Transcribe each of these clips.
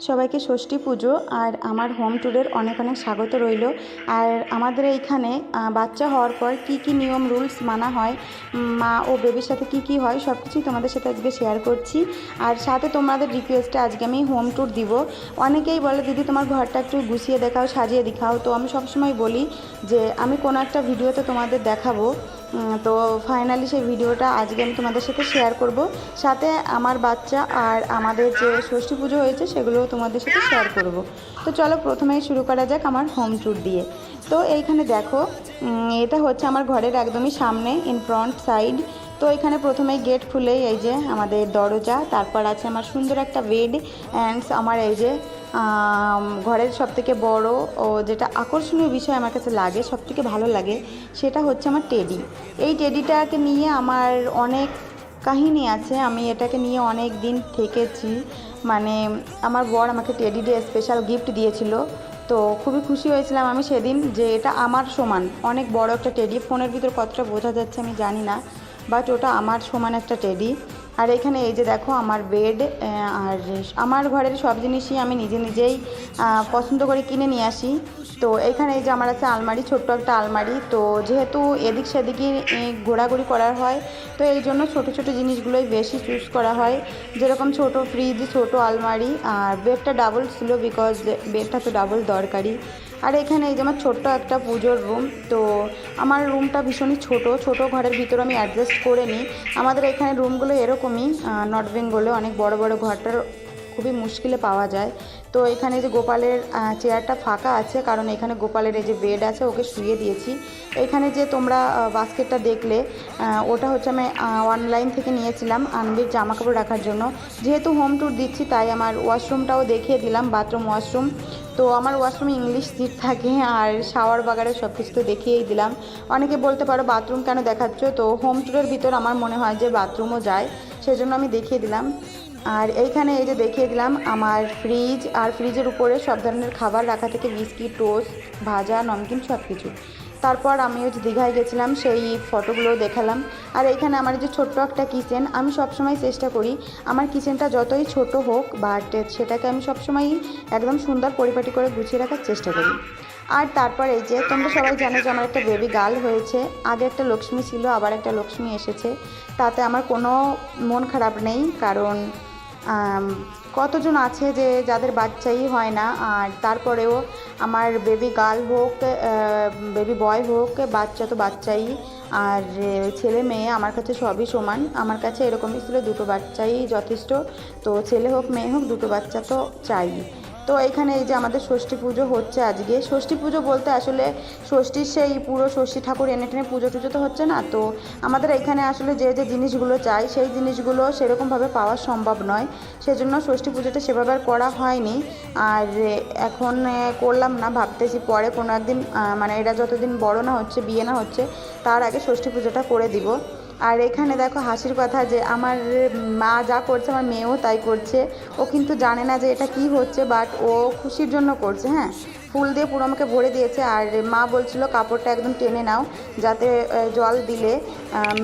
সবাইকে ষষ্ঠী পুজো আর আমার হোম ট্যুরের অনেক অনেক স্বাগত রইল। আর আমাদের এইখানে বাচ্চা হওয়ার পর কি কি নিয়ম রুলস মানা হয় মা ও বেবির সাথে কি কি হয় সব কিছুই তোমাদের সাথে আজকে শেয়ার করছি। আর সাথে তোমাদের রিকোয়েস্টে আজকে আমি হোম ট্যুর দিব। অনেকেই বলে, দিদি, তোমার ঘরটা একটু গুছিয়ে দেখাও, সাজিয়ে দেখাও। তো আমি সবসময় বলি যে, আমি কোনো একটা ভিডিওতে তোমাদের দেখাবো। তো ফাইনালি সেই ভিডিওটা আজকে আমি তোমাদের সাথে শেয়ার করব। সাথে আমার বাচ্চা আর আমাদের যে ষষ্ঠী পুজো হয়েছে, সেগুলোও তোমাদের সাথে শেয়ার করব। তো চলো প্রথমেই শুরু করা যাক আমার হোম ট্যুর দিয়ে। তো এইখানে দেখো এটা হচ্ছে আমার ঘরের একদমই সামনে ইন ফ্রন্ট সাইড তো এখানে প্রথমে গেট খুলেই এই যে আমাদের দরজা, তারপর আছে আমার সুন্দর একটা বেড অ্যান্ড আমার এই যে ঘরের সব থেকে বড় ও যেটা আকর্ষণীয় বিষয় আমার কাছে লাগে সব থেকে ভালো লাগে, সেটা হচ্ছে আমার টেডি এই টেডিটাকে নিয়ে আমার অনেক কাহিনী আছে, আমি এটাকে নিয়ে অনেক দিন থেকেছি। মানে আমার বর আমাকে টেডি ডে স্পেশাল গিফট দিয়েছিল, তো খুবই খুশি হয়েছিলাম আমি সেদিন যে এটা আমার সমান। অনেক বড় একটা টেডি ফোনের ভিতর কতটা বোঝা যাচ্ছে আমি জানি না বাট ওটা আমার সমান একটা টেডি আর এখানে এই যে দেখো আমার বেড আর আমার ঘরের সব জিনিসই আমি নিজে নিজেই পছন্দ করে কিনে নিয়ে আসি। তো এখানে এই যে আমার আছে আলমারি, ছোট্ট একটা আলমারি। তো যেহেতু এদিক সেদিকে ঘোরাঘুরি করার হয়, তো এই জন্য ছোটো ছোটো জিনিসগুলোই বেশি চুজ করা হয়। যেরকম ছোট ফ্রিজ ছোট আলমারি, আর বেডটা ডাবল ছিল বিকজ বেডটা তো ডাবল দরকারি। আর এখানে এই যে আমার ছোট্ট একটা পুজোর রুম তো আমার রুমটা ভীষণই ছোট। ছোট ঘরের ভিতরে আমি অ্যাডজাস্ট করে নিই। আমাদের এখানে রুমগুলো এরকমই নর্থ বেঙ্গলে অনেক বড় বড় ঘরটার খুবই মুশকিলে পাওয়া যায়। তো এখানে যে গোপালের চেয়ারটা ফাঁকা আছে, কারণ এখানে গোপালের এই যে বেড আছে, ওকে শুয়ে দিয়েছি। এখানে যে তোমরা বাস্কেটটা দেখলে ওটা হচ্ছে আমি অনলাইন থেকে নিয়েছিলাম আনবির জামা কাপড় রাখার জন্য। যেহেতু হোম ট্যুর দিচ্ছি, তাই আমার ওয়াশরুমটাও দেখিয়ে দিলাম বাথরুম ওয়াশরুম তো আমার ওয়াশরুমে ইংলিশ সিট থাকে, আর শাওয়ার বাগারে সব কিছু তো দেখিয়েই দিলাম। অনেকে বলতে পারো বাথরুম কেন দেখাচ্ছ? তো হোম ট্যুরের ভিতর আমার মনে হয় যে বাথরুমও যায়, সেজন্য আমি দেখিয়ে দিলাম। আর এইখানে এই যে দেখিয়ে দিলাম, আমার ফ্রিজ আর ফ্রিজের উপরে সব ধরনের খাবার রাখা থেকে, বিস্কিট টোস্ট ভাজা, নমকিন সব কিছু তারপর আমি ওই যে দীঘায় গেছিলাম, সেই ফটোগুলো দেখালাম। আর এইখানে আমার যে ছোট্ট একটা কিচেন আমি সবসময় চেষ্টা করি আমার কিচেনটা যতই ছোট হোক বাট সেটাকে আমি সবসময়ই একদম সুন্দর পরিপাটি করে গুছিয়ে রাখার চেষ্টা করি। আর তারপর এই যে, তোমরা সবাই জানো যে আমার একটা বেবি গার্ল হয়েছে। আগে একটা লক্ষ্মী ছিল, আবার একটা লক্ষ্মী এসেছে। তাতে আমার কোনো মন খারাপ নেই, কারণ কতজন আছে যে যাদের বাচ্চাই হয় না, আর তারপরেও আমার বেবি গার্ল হোক বেবি বয় হোক, বাচ্চা তো বাচ্চাই, আর ছেলে মেয়ে আমার কাছে সবই সমান। আমার কাছে এরকমই ছিল, দুটো বাচ্চাই যথেষ্ট। তো ছেলে হোক, মেয়ে হোক, দুটো বাচ্চা তো চাই। তো এখানে এই যে আমাদের ষষ্ঠী পুজো হচ্ছে আজকে। ষষ্ঠী পুজো বলতে আসলে ষষ্ঠীর সেই পুরো ষষ্ঠী ঠাকুর এনে টেনে পুজো টুজো তো হচ্ছে না। তো আমাদের এখানে আসলে যে যে জিনিসগুলো চাই, সেই জিনিসগুলো সেরকমভাবে পাওয়া সম্ভব নয়। সেজন্য ষষ্ঠী পুজোটা সেভাবে আর করা হয়নি। আর এখন করলাম না, ভাবতেছি পরে কোনো একদিন মানে এটা যতদিন বড় না হচ্ছে, বিয়ে না হচ্ছে, তার আগে ষষ্ঠী পুজোটা করে দিব। আর এখানে দেখো হাসির কথা যে আমার মা যা করছে, আমার মেয়েও তাই করছে। ও কিন্তু জানে না যে এটা কি হচ্ছে বাট ও খুশির জন্য করছে হ্যাঁ। ফুল দিয়ে পুরো আমাকে ভরে দিয়েছে আর মা বলছিল, কাপড়টা একদম টেনে নাও, যাতে জল দিলে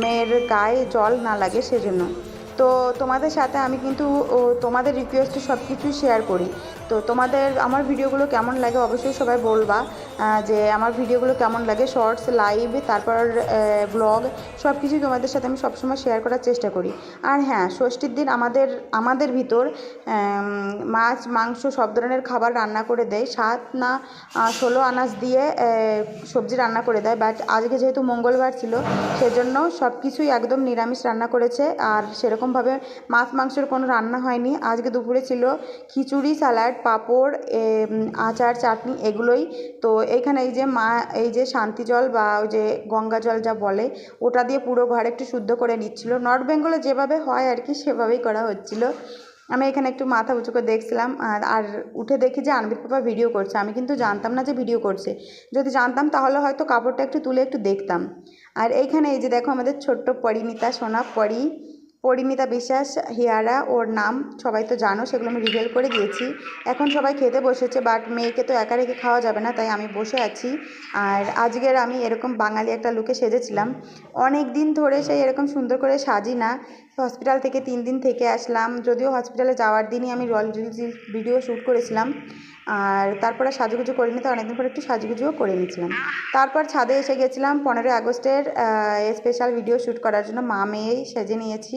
মেয়ের গায়ে জল না লাগে সেজন্য। তো তোমাদের সাথে আমি কিন্তু তোমাদের রিকোয়েস্টে সব কিছুই শেয়ার করি। তো তোমাদের, আমার ভিডিওগুলো কেমন লাগে অবশ্যই সবাই বলবা। যে আমার ভিডিওগুলো কেমন লাগে শর্টস লাইভ তারপর ব্লগ সব কিছুই তোমাদের সাথে আমি সবসময় শেয়ার করার চেষ্টা করি। আর হ্যাঁ ষষ্ঠীর দিন আমাদের আমাদের ভিতর মাছ, মাংস সব ধরনের খাবার রান্না করে দেয়। সাত না ষোলো আনাজ দিয়ে সবজি রান্না করে দেয়। বাট আজকে যেহেতু মঙ্গলবার ছিল, সেজন্য সব কিছুই একদম নিরামিষ রান্না করেছে। আর সেরকমভাবে মাছ, মাংসের কোনো রান্না হয়নি। আজকে দুপুরে ছিল খিচুড়ি, স্যালাড, পাঁপড় আচার, চাটনি, এগুলোই। তো এইখানে এই যে মা, এই যে শান্তি জল বা ওই যে গঙ্গা জল যা বলে, ওটা দিয়ে পুরো ঘর একটু শুদ্ধ করে নিচ্ছিল। নর্থ বেঙ্গলে যেভাবে হয় আর কি, সেভাবেই করা হচ্ছিল। আমি এখানে একটু মাথা উঁচু করে দেখছিলাম, আর উঠে দেখি যে আনবির পাপা ভিডিও করছে। আমি কিন্তু জানতাম না যে ভিডিও করছে। যদি জানতাম তাহলে হয়তো কাপড়টা একটু তুলে একটু দেখতাম। আর এইখানে এই যে দেখো আমাদের ছোট্ট পরিণীতা, সোনা পরি পরিমিতা বিশ্বাস, হিয়ারা, ওর নাম সবাই তো জানো, সেগুলো আমি রিভিল করে দিয়েছি। এখন সবাই খেতে বসেছে বাট মেয়েকে তো একা রেখে খাওয়া যাবে না, তাই আমি বসে আছি। আর আজকের আমি এরকম বাঙালি একটা লুকে সেজেছিলাম। অনেক দিন ধরে সেই এরকম সুন্দর করে সাজি না। হসপিটাল থেকে তিন দিন থেকে আসলাম, যদিও হসপিটালে যাওয়ার দিনই আমি রয়্যাল ভিডিও শ্যুট করেছিলাম। আর তারপরে সাজুগুজু করিনি, তো অনেকদিন পরে একটু সাজুগুজুও করে নিয়েছিলাম। তারপর ছাদে এসে গেছিলাম পনেরোই আগস্টের স্পেশাল ভিডিও শ্যুট করার জন্য, মা মেয়েই সেজে নিয়েছি।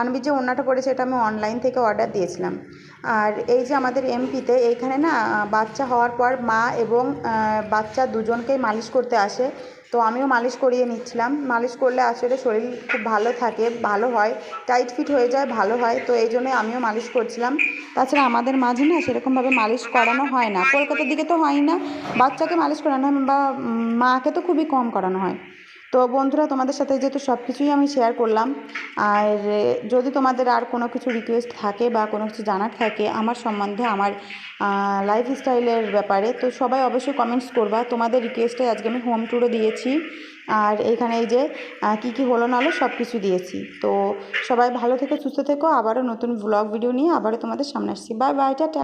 আনবি যে ওনাটা পড়েছে, এটা আমি অনলাইন থেকে অর্ডার দিয়েছিলাম। আর এই যে আমাদের এমপিতে এইখানে না বাচ্চা হওয়ার পর মা এবং বাচ্চা দুজনকেই মালিশ করতে আসে। তো আমিও মালিশ করিয়ে নিচ্ছিলাম। মালিশ করলে আসলে শরীর খুব ভালো থাকে, ভালো হয় টাইট ফিট হয়ে যায়, ভালো হয়। তো এই জন্যই আমিও মালিশ করছিলাম। তাছাড়া আমাদের মাঝে না সেরকমভাবে মালিশ করানো হয় না। কলকাতার দিকে তো হয় না। বাচ্চাকে মালিশ করানো হয় বা মাকে তো খুবই কম করানো হয়। তো বন্ধুরা, তোমাদের সাথে যেহেতু সব কিছুই আমি শেয়ার করলাম, আর যদি তোমাদের আর কোনো কিছু রিকোয়েস্ট থাকে বা কোনো কিছু জানার থাকে আমার সম্বন্ধে, আমার লাইফ স্টাইলের ব্যাপারে, তো সবাই অবশ্যই কমেন্টস করবা। তোমাদের রিকোয়েস্টে আজকে আমি হোম ট্যুরও দিয়েছি, আর এইখানে এই যে কী কী হলো না হলো সব কিছু দিয়েছি। তো সবাই ভালো থেকে, সুস্থ থেকো। আবারও নতুন ব্লগ ভিডিও নিয়ে আবারও তোমাদের সামনে আসছি। Bye bye tata.